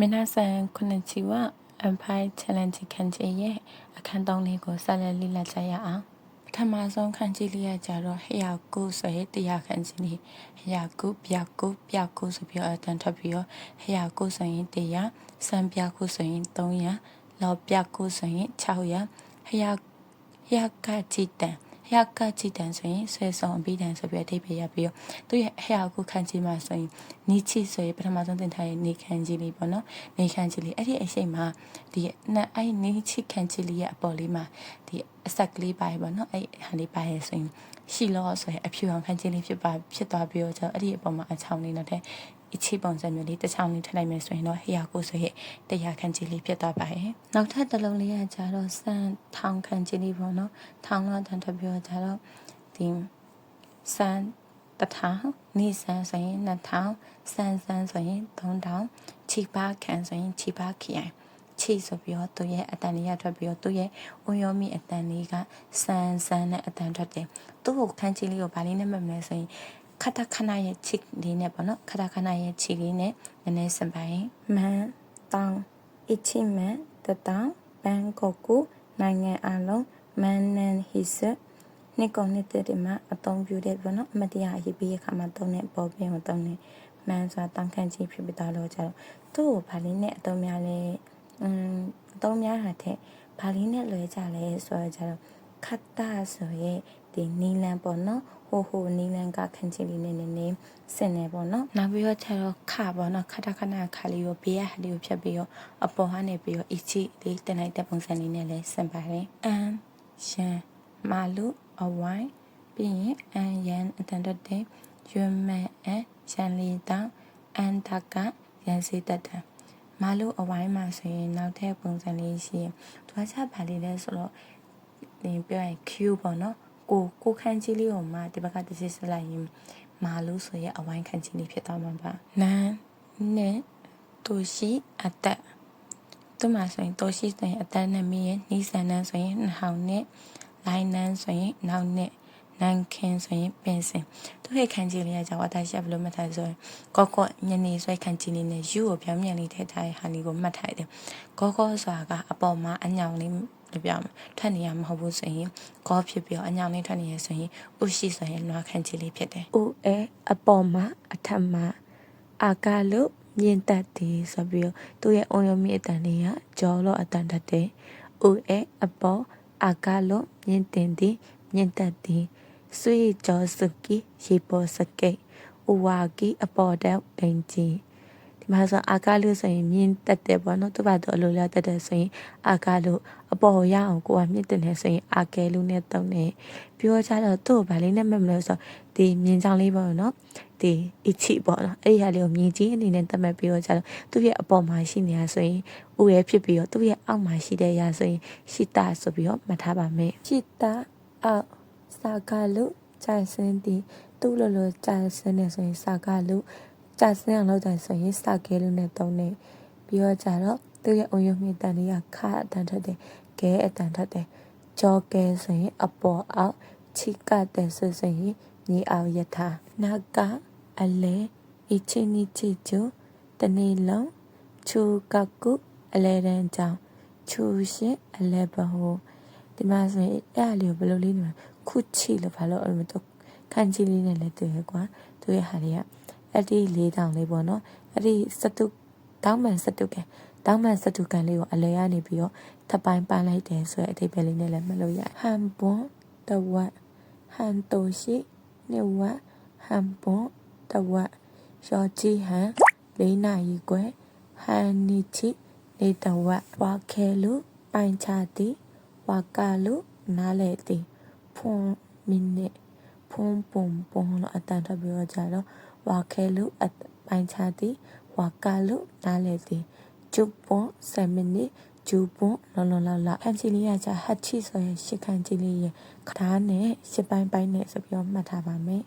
မနဆန်ခုနှစ်ချီဝ Empire Challenge ခန်းကြီးရဲ့အခန်းသုံးလေးကိုဆက်လက်လေ့လာကြရအောင်ပထမဆုံးခန်းကြီးလေးရကြတော့ဟရာကုဆိုရတရားခန်းကြီးနေဟရာကုပြကုပြကုဆိုပြီးအတန်ထွက်ပြီးတော့ဟရာကုဆိုရင်တရားစံပြကုဆိုရင်300လောက်ပြကုဆိုရင်600ဟရာဟရာကတိတန် ဟျာကကြည်တန်ဆိုရင်ဆွဲဆောင်ပြီးတန်ဆိုပြီးအထိပ္ပယ်ရပြီးတော့သူရဲ့ဟျာကုခန်းကြီးမှာဆိုရင်နီချီဆိုရင်ပထမဆုံးသင်ထားရဲ့နေခန်းကြီးလေးပေါ့နော်နေခန်းကြီးလေးအဲ့ဒီအရှိန်မှာဒီနဲ့အဲ့နေချီခန်းကြီးလေးရဲ့အပေါ်လေးမှာဒီအဆက်ကလေးပါရပေါ့နော်အဲ့ဟာလေးပါရဆိုရင်ရှိလို့ဆိုရင်အဖြူအောင်ခန်းကြီးလေးဖြစ်ပါဖြစ်သွားပြီးတော့ကျွန်တော်အဲ့ဒီအပေါ်မှာအချောင်းလေးနဲ့တဲ့ အချီပုံစံမျိုးလေးတစ်ချောင်းလေးထည့်လိုက်မယ်ဆိုရင်တော့ဟျာကိုဆိုရဲ့တရားခန်းကြီးလေးဖြစ်သွားပါရဲ့နောက်ထပ်တစ်လုံးလေးကကြတော့စံထောင်ခန်းကြီးလေးပေါ့နော်ထောင်တော့တန်ထွက်ပြီးတော့ကြတော့ဒီစံတထောင်နေစံဆိုရင်2000စံစံဆိုရင်3000ချီပါခန်းဆိုရင်ချီပါခရိုင်ချီဆိုပြီးတော့သူရဲ့အတန်လေးရထွက်ပြီးတော့သူရဲ့ဦးရောမီအတန်လေးကစန်စန်နဲ့အတန်ထွက်တယ်သူ့ကိုခန်းကြီးလေးကိုဗာလေးနဲ့မှတ်မလဲဆိုရင် ခတခဏရဲ့ချစ်လေးနဲ့ပေါ့နော်ခတခဏရဲ့ချီလေးနဲ့နည်းနည်းစံပိုင်းမန်တောင်းအချီမန်တတောင်းဘန်ကောက်ကိုနိုင်ငံအလုံးမန်နန်ဟီဆတ်နှစ်ကောင်နှစ်သက်တွေမှာအသုံးပြုတဲ့ပေါ့နော်အမတရားအရေးပေးရခါမှာသုံးတဲ့ပေါ်ပင်ကိုသုံးတဲ့မန်ဆိုတာတောင်းခန့်ကြီးဖြစ်ပြီးတော့လို့ကြတော့သူ့ကိုဗာလေးနဲ့အသုံးများလဲอืมအသုံးများတာတဲ့ဗာလေးနဲ့လွယ်ကြလဲဆိုတော့ကြတော့ ခတ်တာဆိုရဲ့ဒီနီလန်ပေါ့နော်ဟိုဟိုနီလန်ကခန့်ကြီးလေးနဲ့နည်းနည်းစင်နေပေါ့နော်နောက်ပြီးတော့ကျတော့ခပေါ့နော်ခတခဏခလေးကိုဘေးရဟလေးကိုဖြတ်ပြီးတော့အပေါ်ကနေပြီးတော့အချီလေးတင်လိုက်တဲ့ပုံစံလေးနဲ့လဲစင်ပါတယ်အမ်ရှန်မာလူအဝိုင်းပြီးရင်အန်ရန်အတန်တက်တဲ့ရွမဲအရန်လီတောင်အန်တကရန်စီတက်တယ်မာလူအဝိုင်းမှာဆိုရင်နောက်ထပ်ပုံစံလေးရှိရင်သူကချက်ပါလေးလဲဆိုတော့ ဒီပြောရင် Q ပေါ့နော်ကိုကိုခန်းကြီးလေးကိုမှဒီဘက်ကတစ်စစ်ဆက်လိုက်ရင်မာလူဆိုရဲ့အဝိုင်းခန်းကြီးလေးဖြစ်သွားမှာပါနန်နဲ့တူရှိအတက်သူမှဆိုရင်တိုရှိဆိုရင်အတန်းနဲ့မင်းရဲ့နှီးဆန်နှန်းဆိုရင်နှဟောင်းနဲ့လိုင်းနှန်းဆိုရင်နောက်နဲ့နန်ခင်ဆိုရင်ပင်စင်သူ့ရဲ့ခန်းကြီးလေးကကြောင့်အတားရှက်ဘလို့မှတ်ထားဆိုရင်ကောကောညနေဆွဲခန်းကြီးလေးနဲ့ယူကိုပြောင်းပြန်လေးထည့်ထားတဲ့ဟာလေးကိုမှတ်ထားတယ်ကောကောဆိုတာကအပေါ်မှာအညောင်လေး လို့ပြောမှာထွက်နေရမဟုတ်ဘူးဆိုရင်ကောဖြစ်ပြီးတော့အညောင်လေးထွက်နေရဆိုရင်ဥရှိဆိုရင်နွားခန်းကြီးလေးဖြစ်တယ်ဥအဲအပေါ်မှာအထက်မှာအာကလို့မြင့်တက်တယ်ဆိုပြီးတော့သူ့ရဲ့အုံရုံမြင့်အတန်လေးကကြောလို့အတန်တက်တယ်ဥအဲအပေါ်အာကလို့မြင့်တင်သည်မြင့်တက်သည်ဆွေကြောစကီရေပေါ်စကိတ်ဥဝါကီအပေါ်တဲ့ပင်ကြီး ဒီမှာဆိုအာကလုဆိုရင်မြင့်တက်တယ်ပေါ့နော်သူ့ဘာတော့အလိုလားတက်တယ်ဆိုရင်အာကလုအပေါ်ရအောင်ကိုကမြင့်တင်တယ်ဆိုရင်အာကဲလုနဲ့တုံးတယ်ပြောကြတော့သူ့ကိုဗာလေးနဲ့မှတ်မလို့ဆိုဒီမြင်ချောင်းလေးပေါ့နော်ဒီအချီပေါ့နော်အဲ့ဒီဟာလေးကိုမြင်ကြီးအနေနဲ့သတ်မှတ်ပြီးတော့ကြတော့သူ့ရဲ့အပေါ်မှာရှိနေရဆိုရင်ဥရဲဖြစ်ပြီးတော့သူ့ရဲ့အောက်မှာရှိတဲ့ရဆိုရင်ရှိတာဆိုပြီးတော့မှတ်ထားပါမယ်ရှိတာအောက်စာကလုကြိုင်စင်းဒီသူ့လိုလိုကြိုင်စင်းနေဆိုရင်စာကလု ကြစင်းအောင်လုပ်တယ်ဆိုရင်စာကဲလုနဲ့တုံးနေပြီးတော့ကြတော့သူ့ရဲ့အုံရုံမြင့်တန်လေးကခါအတန်ထက်တယ်ကဲအတန်ထက်တယ်ကြောကဲဆိုရင်အပေါ်အောက်ချိကတဲ့ဆိုဆိုရင်ညီအောင်ယထာနာကအလဲအချင်းနီချီကျူတနေ့လုံးချူကကုအလဲတန်းကြောင်ချူရှင်အလဲဘဟိုဒီမှာဆိုရင်အဲ့အလေးကိုဘယ်လိုလေးနေခုချီလို့ဘာလို့အဲ့လိုတော့ခန်းကြီးလေးနဲ့လည်းတွေ့ရကွာသူရဲ့ဟာလေးက အဲ့ဒီလေးတောင်လေးပေါ့နော်အဲ့ဒီစတုတောင်းမှန်စတုကဲတောင်းမှန်စတုကန်လေးကိုအလဲရနေပြီးတော့ထပ်ပိုင်းပန်းလိုက်တယ်ဆိုတဲ့အထိပ္ပယ်လေးနဲ့လည်းမလို့ရဟန်ပွန်တဝတ်ဟန်တိုရှိနေဝတ်ဟန်ပွန်တဝက်ရောကြီးဟန်လေးနာရီကွယ်ဟန်နီချီနေတဝက်ဝါခဲလူပိုင်ချတိဝါကလူနားလေတိဖွန်မိနစ်ဖွန်ပုံပုံလို့အတန်ထပ်ပြီးတော့ကြတော့ ဝါခဲလူအပိုင်ချတိဝါကလူနားလေတိကျုပ်ပွန်7မိနစ်ဂျူပွန်လောလောလောလာခန်းချီလေးရကြဟတ်ချီဆိုရင်ရှစ်ခန်းချီလေးရခါးနဲ့ရှစ်ပိုင်းပိုင်းနဲ့ဆိုပြီးတော့မှတ်ထားပါမယ်